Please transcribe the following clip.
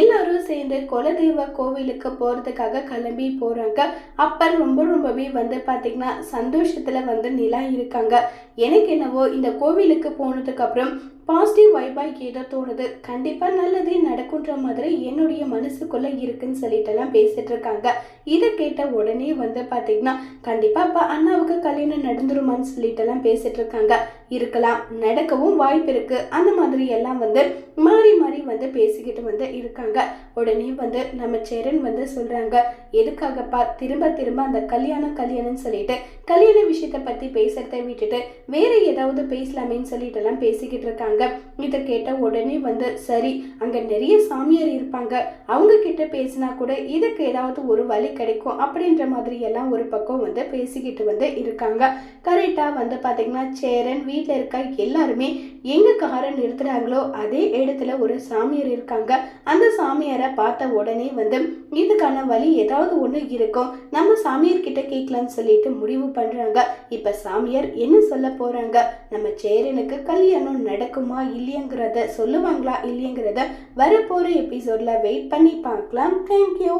எல்லாரும் சேர்ந்து குலதெய்வ கோவிலுக்கு போகிறதுக்காக கிளம்பி போகிறாங்க அப்போ ரொம்ப ரொம்பவே வந்து பார்த்திங்கன்னா சந்தோஷத்தில் வந்து நிலா இருக்காங்க. எனக்கு என்னவோ இந்த கோவிலுக்கு போனதுக்கப்புறம் பாசிட்டிவ் வைபாக ஏதோ தோணுது. கண்டிப்பாக நல்லதே நடக்குன்ற மாதிரி என்னுடைய மனசுக்குள்ளே இருக்குன்னு சொல்லிட்டுலாம் பேசிகிட்டு இருக்காங்க. இதை கேட்ட உடனே வந்து பார்த்திங்கன்னா கண்டிப்பாக அப்போ அண்ணாவுக்கு கல்யாணம் நடந்துருமான்னு சொல்லிட்டுலாம் பேசிகிட்டு இருக்காங்க. இருக்கலாம் நடக்கவும் வாய்ப்பு இருக்குது அந்த மாதிரி எல்லாம் வந்து மாறி மாறி வந்து பேசிக்கிட்டு வந்து இருக்காங்க. உடனே வந்து நம்ம சேரன் வந்து சொல்றாங்க எதுக்காகப்பா திரும்ப திரும்ப அந்த கல்யாணம் கல்யாணம்னு சொல்லிட்டு? கல்யாண விஷயத்தை பத்தி பேசுறதை விட்டுட்டு வேற ஏதாவது பேசலாமேன்னு சொல்லிட்டு எல்லாம் பேசிக்கிட்டு இருக்காங்க. இதை கேட்ட உடனே வந்து சரி அங்க நிறைய சாமியார் இருப்பாங்க. அவங்க கிட்ட பேசினா கூட இதுக்கு ஏதாவது ஒரு வழி கிடைக்கும். அப்படின்ற மாதிரி எல்லாம் ஒரு பக்கம் வந்து பேசிக்கிட்டு வந்து இருக்காங்க. கரெக்டா வந்து பாத்தீங்கன்னா சேரன் வீட்டில் இருக்க எல்லாருமே எங்க காரை நிறுத்துறாங்களோ அதே இடத்துல ஒரு சாமியார் இருக்காங்க. அந்த சாமியாரை பார்த்த உடனே வந்து இதுக்கான வழி ஏதாவது ஒன்று இருக்கும் நம்ம சாமியார் கிட்ட கேட்கலாம்னு சொல்லிட்டு முடிவு பண்றாங்க. இப்ப சாமியார் என்ன சொல்ல போறாங்க? நம்ம சேரனுக்கு கல்யாணம் நடக்குமா இல்லையங்கிறத சொல்லுவாங்களா இல்லையங்கிறத வரப்போற எபிசோட்ல வெயிட் பண்ணி பார்க்கலாம். தேங்க்யூ